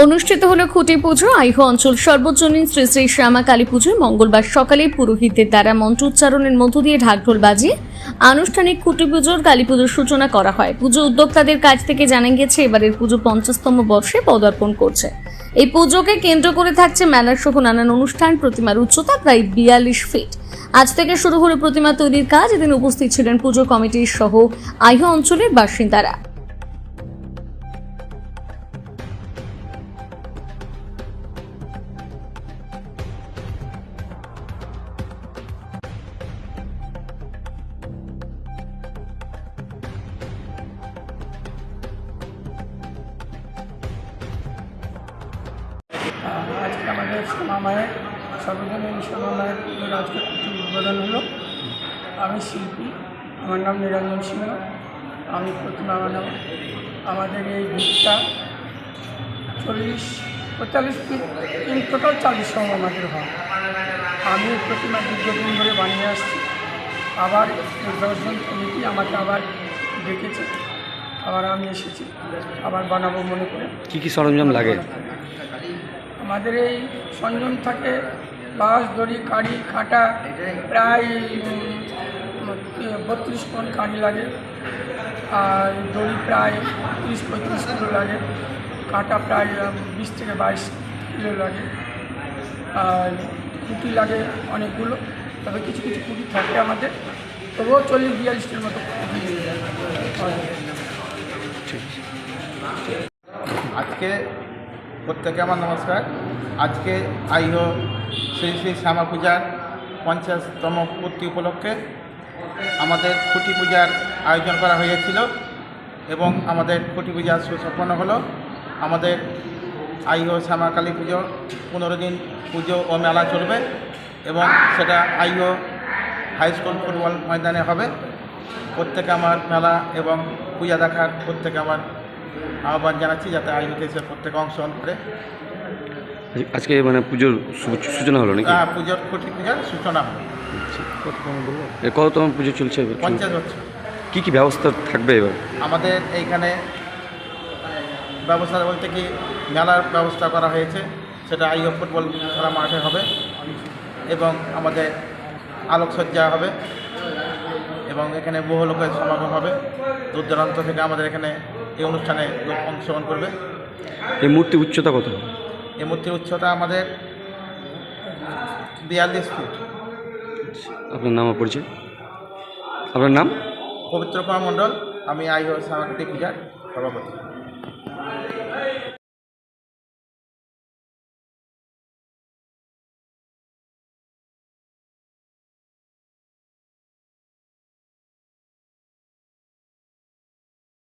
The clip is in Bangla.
অনুষ্ঠিত হলো খুঁটি পুজো। আইহ অঞ্চল সর্বজনীন শ্রী শ্রী শ্যামা কালী পুজোয় মঙ্গলবার সকালে পুরোহিতদের দ্বারা মন্ত্র উচ্চারণের মধ্য দিয়ে ঢাকঢোল বাজিয়ে আনুষ্ঠানিক খুঁটি পুজোর কালী পুজোর সূচনা করা হয়। পুজো উদ্যোক্তাদের কাছ থেকে জানা গেছে এবারের পুজো পঞ্চাশতম বর্ষে পদার্পণ করছে। এই পুজোকে কেন্দ্র করে থাকছে মেলার সহ নানান অনুষ্ঠান, প্রতিমার উচ্চতা প্রায় বিয়াল্লিশ ফিট। আজ থেকে শুরু হলো প্রতিমা তৈরির কাজ। এদিন উপস্থিত ছিলেন পুজো কমিটির সহ আইহ অঞ্চলের বাসিন্দারা। আজকে আমাদের মায়ের সর্বজনীন শ্যামা মায়ের পুজোর আজকে উদ্বোধন হলো। আমি শিল্পী, আমার নাম নিরঞ্জন সিংহ। আমি প্রতিমা বানাবো আমাদের এই ভিতটা চল্লিশ, পঁয়তাল্লিশ ফিট ইন টোটাল চাল্লিশ সম আমাদের হয়। আমি প্রতিমা দীর্ঘদিন ধরে বানিয়ে আসছি। আবার দশজন কমিটি আমাকে আবার ডেকেছে। আবার আমি এসেছি। আবার বানাবো মনে করে। কী কী সরঞ্জাম লাগে? আমাদের এই সঞ্জন থাকে বাস দড়ি কাঠি কাটা, প্রায় বত্রিশ টন কাঠি লাগে। আর দড়ি প্রায় তিরিশ, পঁয়ত্রিশ কিলো লাগে। কাটা প্রায় বিশ থেকে বাইশ কিলো লাগে। আর কুটি লাগে অনেকগুলো, তবে কিছু কিছু কুটি থাকে আমাদের। তবুও চল্লিশ, বিয়াল্লিশটির মতো হয়। আজকে প্রত্যেকে আমার নমস্কার। আজকে আইহ শ্রী শ্রী শ্যামা পূজার পঞ্চাশতম পূর্তি উপলক্ষে আমাদের খুঁটি পূজার আয়োজন করা হয়েছিল এবং আমাদের খুঁটি পূজা সুসম্পন্ন হলো। আমাদের আইহ শ্যামা কালী পুজো, পনেরো দিন পুজো ও মেলা চলবে এবং সেটা আইহ হাই স্কুল ফুটবল ময়দানে হবে। প্রত্যেকে আমার মেলা এবং পূজা দেখার প্রত্যেকে আমার আহ্বান জানাচ্ছি যাতে আইনতে এসে প্রত্যেক অংশগ্রহণ করে। আজকে মানে পুজোর সূচনা হলো নাকি? আহ, পুজোর কোটি পূজার সূচনা হবে এ কততম পুজো চলছে? পঞ্চাশ বছর। কি কি ব্যবস্থা থাকবে এবার? আমাদের এইখানে ব্যবস্থা বলতে কি মেলার ব্যবস্থা করা হয়েছে সেটা আইও ফুটবল খেলা মাঠে হবে এবং আমাদের আলোকসজ্জা হবে। এবং এখানে বহু লোকের সমাগম হবে। দূর দূরান্ত থেকে আমাদের এখানে এই অনুষ্ঠানে লোক অংশগ্রহণ করবে। এই মূর্তি উচ্চতা কত? এই মূর্তির উচ্চতা আমাদের বিয়াল্লিশ ফিট। আপনার নাম পরিচয়? আপনার নাম? পবিত্র কুমার মণ্ডল আমি আইও সামাকাতি পূজার সভাপতি।